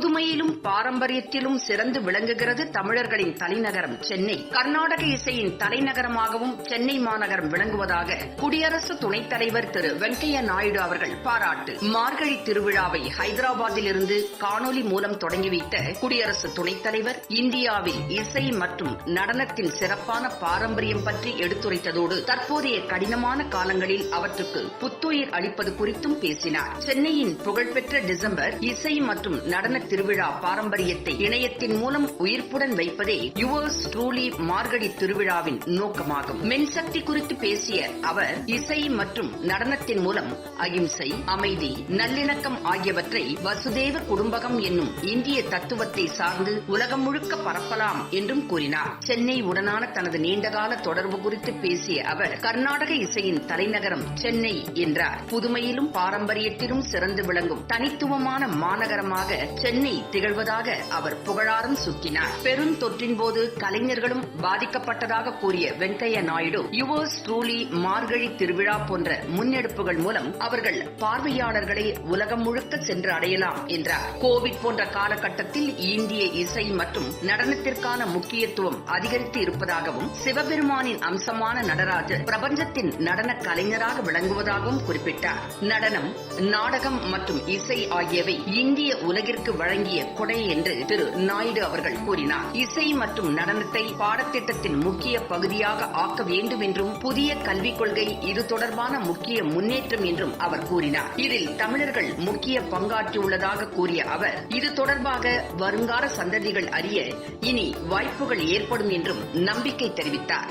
todo புதுமையிலும் பாரம்பரியத்திலும் சிறந்து விளங்குகிறது தமிழர்களின் தலைநகரம் சென்னை. கர்நாடக இசையின் தலைநகரமாகவும் சென்னை மாநகரம் விளங்குவதாக குடியரசு துணைத் தலைவர் திரு வெங்கையா நாயுடு அவர்கள் பாராட்டு. மார்கழி திருவிழாவை ஹைதராபாத்தில் இருந்து காணொலி மூலம் தொடங்கி வைத்த குடியரசு துணைத் தலைவர் இந்தியாவில் இசை மற்றும் நடனத்தின் சிறப்பான பாரம்பரியம் பற்றி எடுத்துரைத்ததோடு தற்போதைய கடினமான காலங்களில் அவற்றுக்கு புத்துயிர் அளிப்பது குறித்தும் பேசினார். சென்னையின் புகழ்பெற்ற டிசம்பர் இசை மற்றும் நடன திருவிழா திருவிழா பாரம்பரியத்தை இணையத்தின் மூலம் உயிர்ப்புடன் வைப்பதே யுவர்ஸ் ட்ரூலி மார்கழி திருவிழாவின் நோக்கமாகும். மின்சக்தி குறித்து பேசிய அவர் இசை மற்றும் நடனத்தின் மூலம் அகிம்சை அமைதி நல்லிணக்கம் ஆகியவற்றை வசுதேவ குடும்பகம் என்னும் இந்திய தத்துவத்தை சார்ந்து உலகம் முழுக்க பரப்பலாம் என்றும் கூறினார். சென்னை உடனான தனது நீண்டகால தொடர்பு குறித்து பேசிய அவர் கர்நாடக இசையின் தலைநகரம் சென்னை என்றார். புதுமையிலும் பாரம்பரியத்திலும் சிறந்து விளங்கும் தனித்துவமான மாநகரமாக சென்னை திகழ்வதாக அவர் புகழாரம் சூட்டினார். பெருந்தொற்றின் போது கலைஞர்களும் பாதிக்கப்பட்டதாக கூறிய வெங்கைய நாயுடு யுவர்ஸ் ட்ரூலி மார்கழி திருவிழா போன்ற முன்னெடுப்புகள் மூலம் அவர்கள் பார்வையாளர்களை உலகம் முழுக்க சென்று அடையலாம் என்றார். கோவிட் போன்ற காலகட்டத்தில் இந்திய இசை மற்றும் நடனத்திற்கான முக்கியத்துவம் அதிகரித்து இருப்பதாகவும் சிவபெருமானின் அம்சமான நடராஜர் பிரபஞ்சத்தின் நடன கலைஞராக விளங்குவதாகவும் குறிப்பிட்டார். நடனம் நாடகம் மற்றும் இசை ஆகியவை இந்திய உலகிற்கு வழங்கிய கொடை என்று திரு நாயுடு அவர்கள் கூறினார். இசை மற்றும் நடனத்தை பாடத்திட்டத்தின் முக்கிய பகுதியாக ஆக்க வேண்டும் என்றும் புதிய கல்விக் கொள்கை இது தொடர்பான முக்கிய முன்னேற்றம் என்றும் அவர் கூறினார். இதில் தமிழர்கள் முக்கிய பங்காற்றியுள்ளதாக கூறிய அவர் இது தொடர்பாக வருங்கால சந்ததிகள் அறிய இனி வாய்ப்புகள் ஏற்படும் என்றும் நம்பிக்கை தெரிவித்தார்.